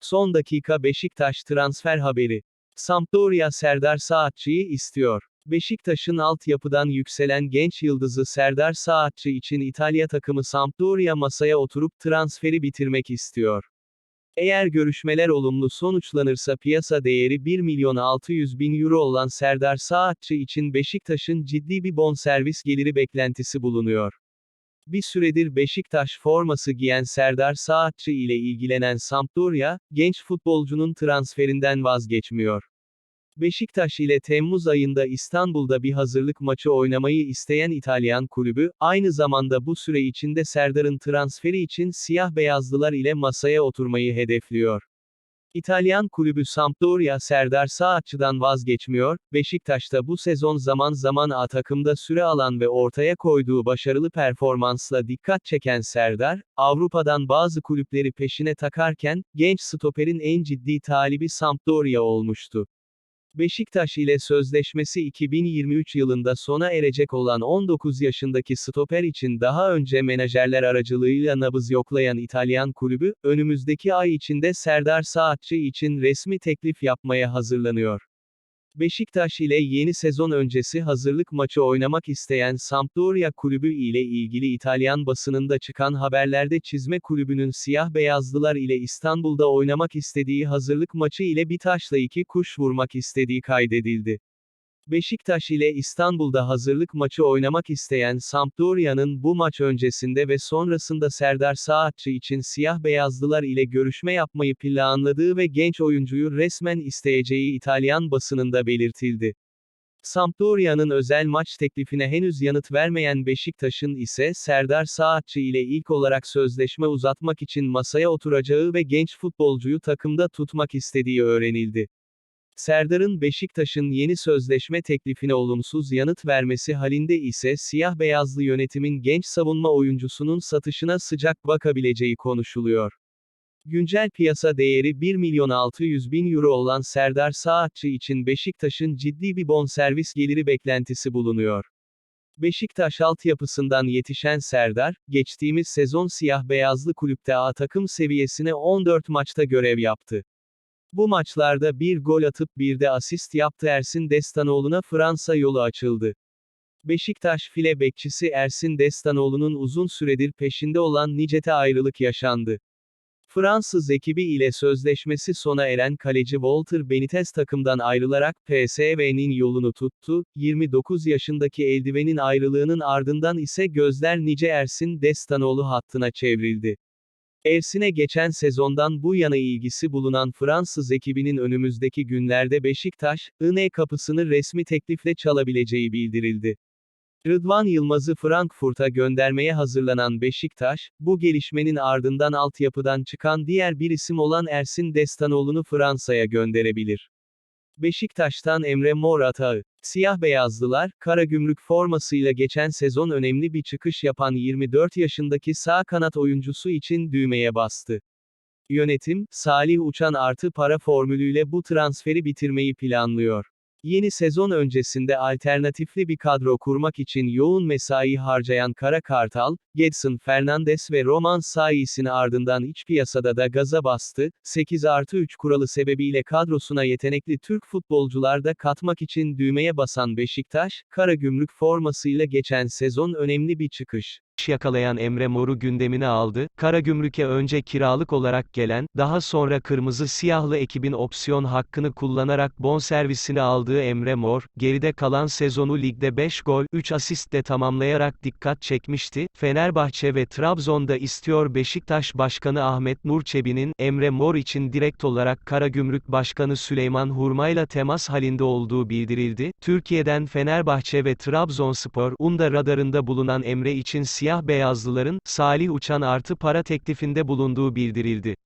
Son dakika Beşiktaş transfer haberi. Sampdoria Serdar Saatçı'yı istiyor. Beşiktaş'ın altyapıdan yükselen genç yıldızı Serdar Saatçı için İtalya takımı Sampdoria masaya oturup transferi bitirmek istiyor. Eğer görüşmeler olumlu sonuçlanırsa piyasa değeri 1 milyon 600 bin euro olan Serdar Saatçı için Beşiktaş'ın ciddi bir bonservis geliri beklentisi bulunuyor. Bir süredir Beşiktaş forması giyen Serdar Saatçı ile ilgilenen Sampdoria, genç futbolcunun transferinden vazgeçmiyor. Beşiktaş ile Temmuz ayında İstanbul'da bir hazırlık maçı oynamayı isteyen İtalyan kulübü, aynı zamanda bu süre içinde Serdar'ın transferi için siyah beyazlılar ile masaya oturmayı hedefliyor. İtalyan kulübü Sampdoria Serdar Saatçı'dan vazgeçmiyor, Beşiktaş'ta bu sezon zaman zaman A takımda süre alan ve ortaya koyduğu başarılı performansla dikkat çeken Serdar, Avrupa'dan bazı kulüpleri peşine takarken, genç stoperin en ciddi talibi Sampdoria olmuştu. Beşiktaş ile sözleşmesi 2023 yılında sona erecek olan 19 yaşındaki stoper için daha önce menajerler aracılığıyla nabız yoklayan İtalyan kulübü, önümüzdeki ay içinde Serdar Saatçı için resmi teklif yapmaya hazırlanıyor. Beşiktaş ile yeni sezon öncesi hazırlık maçı oynamak isteyen Sampdoria kulübü ile ilgili İtalyan basınında çıkan haberlerde çizme kulübünün siyah beyazlılar ile İstanbul'da oynamak istediği hazırlık maçı ile bir taşla iki kuş vurmak istediği kaydedildi. Beşiktaş ile İstanbul'da hazırlık maçı oynamak isteyen Sampdoria'nın bu maç öncesinde ve sonrasında Serdar Saatçı için siyah beyazlılar ile görüşme yapmayı planladığı ve genç oyuncuyu resmen isteyeceği İtalyan basınında belirtildi. Sampdoria'nın özel maç teklifine henüz yanıt vermeyen Beşiktaş'ın ise Serdar Saatçı ile ilk olarak sözleşme uzatmak için masaya oturacağı ve genç futbolcuyu takımda tutmak istediği öğrenildi. Serdar'ın Beşiktaş'ın yeni sözleşme teklifine olumsuz yanıt vermesi halinde ise siyah-beyazlı yönetimin genç savunma oyuncusunun satışına sıcak bakabileceği konuşuluyor. Güncel piyasa değeri 1 milyon 600 bin euro olan Serdar Saatçı için Beşiktaş'ın ciddi bir bonservis geliri beklentisi bulunuyor. Beşiktaş altyapısından yetişen Serdar, geçtiğimiz sezon siyah-beyazlı kulüpte A takım seviyesine 14 maçta görev yaptı. Bu maçlarda bir gol atıp bir de asist yaptı Ersin Destanoğlu'na Fransa yolu açıldı. Beşiktaş file bekçisi Ersin Destanoğlu'nun uzun süredir peşinde olan Nicet'e ayrılık yaşandı. Fransız ekibi ile sözleşmesi sona eren kaleci Walter Benitez takımdan ayrılarak PSV'nin yolunu tuttu, 29 yaşındaki eldivenin ayrılığının ardından ise gözler Nice Ersin Destanoğlu hattına çevrildi. Ersin'e geçen sezondan bu yana ilgisi bulunan Fransız ekibinin önümüzdeki günlerde Beşiktaş, INE kapısını resmi teklifle çalabileceği bildirildi. Rıdvan Yılmaz'ı Frankfurt'a göndermeye hazırlanan Beşiktaş, bu gelişmenin ardından altyapıdan çıkan diğer bir isim olan Ersin Destanoğlu'nu Fransa'ya gönderebilir. Beşiktaş'tan Emre Mor atağı. Siyah beyazlılar, Karagümrük formasıyla geçen sezon önemli bir çıkış yapan 24 yaşındaki sağ kanat oyuncusu için düğmeye bastı. Yönetim, Salih Uçan artı para formülüyle bu transferi bitirmeyi planlıyor. Yeni sezon öncesinde alternatifli bir kadro kurmak için yoğun mesai harcayan Kara Kartal, Gedson Fernandes ve Roman Sais'in ardından iç piyasada da gaza bastı, 8 artı 3 kuralı sebebiyle kadrosuna yetenekli Türk futbolcular da katmak için düğmeye basan Beşiktaş, Karagümrük formasıyla geçen sezon önemli bir çıkış yakalayan Emre Mor'u gündemine aldı. Karagümrük'e önce kiralık olarak gelen, daha sonra kırmızı siyahlı ekibin opsiyon hakkını kullanarak bonservisini aldığı Emre Mor, geride kalan sezonu ligde 5 gol, 3 asistle tamamlayarak dikkat çekmişti. Fenerbahçe ve Trabzon'da istiyor Beşiktaş Başkanı Ahmet Nur Çebi'nin, Emre Mor için direkt olarak Karagümrük Başkanı Süleyman Hurmayla temas halinde olduğu bildirildi. Türkiye'den Fenerbahçe ve Trabzonspor, Unda radarında bulunan Emre için siyah beyazlıların, Salih Uçan artı para teklifinde bulunduğu bildirildi.